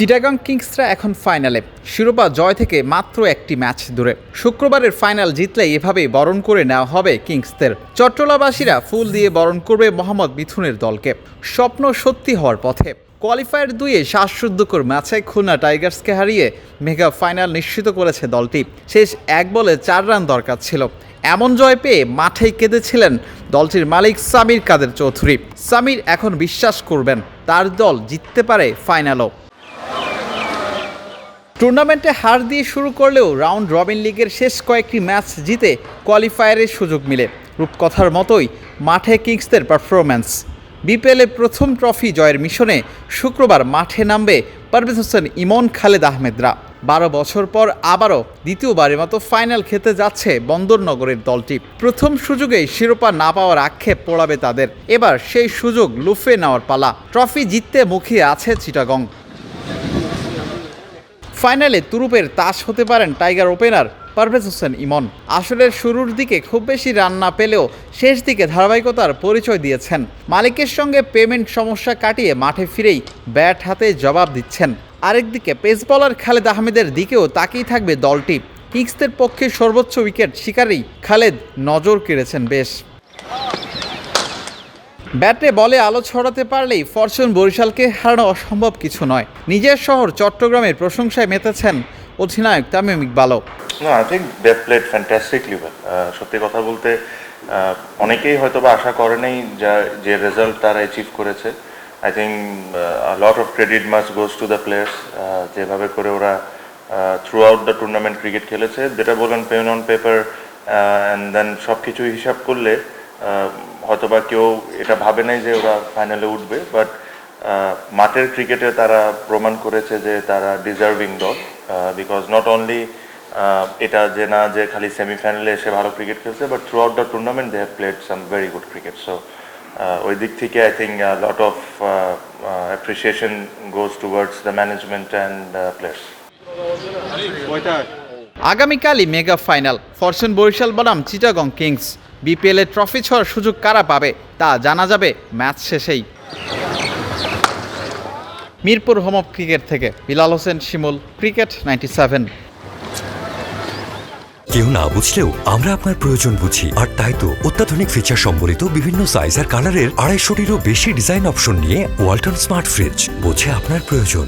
চিটাগাং কিংসরা এখন ফাইনালে। শিরোপা জয় থেকে মাত্র একটি ম্যাচ দূরে। শুক্রবারের ফাইনাল জিতলে এভাবেই বরণ করে নেওয়া হবে কিংসদের। চট্টলাবাসীরা ফুল দিয়ে বরণ করবে মোহাম্মদ মিথুনের দলকে। স্বপ্ন সত্যি হওয়ার পথে। কোয়ালিফায়ার দুইয়ে শ্বাসরুদ্ধকর ম্যাচে খুলনা টাইগার্সকে হারিয়ে মেগা ফাইনাল নিশ্চিত করেছে দলটি। শেষ এক বলে চার রান দরকার ছিল। এমন জয় পেয়ে মাঠেই কেঁদেছিলেন দলটির মালিক সামির কাদের চৌধুরী। সামির এখন বিশ্বাস করবেন, তার দল জিততে পারে ফাইনালও। টুর্নামেন্টে হার দিয়ে শুরু করলেও রাউন্ড রবিন লিগের শেষ কয়েকটি ম্যাচ জিতে কোয়ালিফায়ারের সুযোগ মিলে। রূপকথার মতোই মাঠে কিংসদের পারফরম্যান্স। বিপিএলে প্রথম ট্রফি জয়ের মিশনে শুক্রবার মাঠে নামবে পারভেজ হোসেন ইমন খালেদ আহমেদরা। বারো বছর পর আবারও দ্বিতীয়বারের মতো ফাইনাল খেতে যাচ্ছে বন্দরনগরের দলটি। প্রথম সুযোগেই শিরোপা না পাওয়ার আক্ষেপ পোড়াবে তাদের। এবার সেই সুযোগ লুফে নেওয়ার পালা। ট্রফি জিততে মুখিয়ে আছে চিটাগং। ফাইনালে তুরুপের তাস হতে পারেন টাইগার ওপেনার পারভেজ হোসেন ইমন। আসরের শুরুর দিকে খুব বেশি রান না পেলেও শেষ দিকে ধারাবাহিকতার পরিচয় দিয়েছেন। মালিকের সঙ্গে পেমেন্ট সমস্যা কাটিয়ে মাঠে ফিরেই ব্যাট হাতে জবাব দিচ্ছেন। আরেকদিকে পেস বলার খালেদ আহমেদের দিকেও তাকিয়ে থাকবে দলটি। কিংসদের পক্ষে সর্বোচ্চ উইকেট শিকারেই খালেদ নজর কেড়েছেন বেশ। ব্যাটে বলে আলো ছড়াতে পারলেই ফরচুন বরিশালকে হারানো অসম্ভব কিছু নয়। নিজের শহর চট্টগ্রামের প্রশংসায় মেতেছেন অধিনায়ক তামিম ইকবালও। No, I think they played fantastically well সত্যি কথা বলতে অনেকেই হয়তো বা আশা করেনি যা যে রেজাল্ট তারা অ্যাচিভ করেছে। I think lot of credit must goes to the players যেভাবে করে ওরা throughout the tournament cricket খেলেছে। যেটা বললেন pen on paper and then সব কিছু হিসাব করলে হয়তোবা কেউ এটা ভাবে নাই যে ওরা ফাইনালে উঠবে বাট মাঠের ক্রিকেটে তারা প্রমাণ করেছে যে তারা ডিজার্ভিং দল বিকজ নট অনলি এটা যে না যে খালি সেমিফাইনালে এসে ভালো ক্রিকেট খেলছে but throughout the tournament they have played some very good cricket so ওই দিক থেকে I think lot of appreciation goes towards the management and players আগামীকালই mega final Fortune Barishal বনাম চিটাগং কিংস। বিপিএলে ট্রফি ছোঁয়ার সুযোগ কারা পাবে তা জানা যাবে ম্যাচ শেষেই। মিরপুর হোম অফ ক্রিকেট থেকে Bilal Hossain Shimul cricket ninety seven কেউ না বুঝলেও আমরা আপনার প্রয়োজন বুঝি। আর তাই তো অত্যাধুনিক ফিচার সম্বলিত বিভিন্ন সাইজ আর কালারের আড়াইশোটিরও বেশি ডিজাইন অপশন নিয়ে ওয়ালটন স্মার্ট ফ্রিজ বোঝে আপনার প্রয়োজন।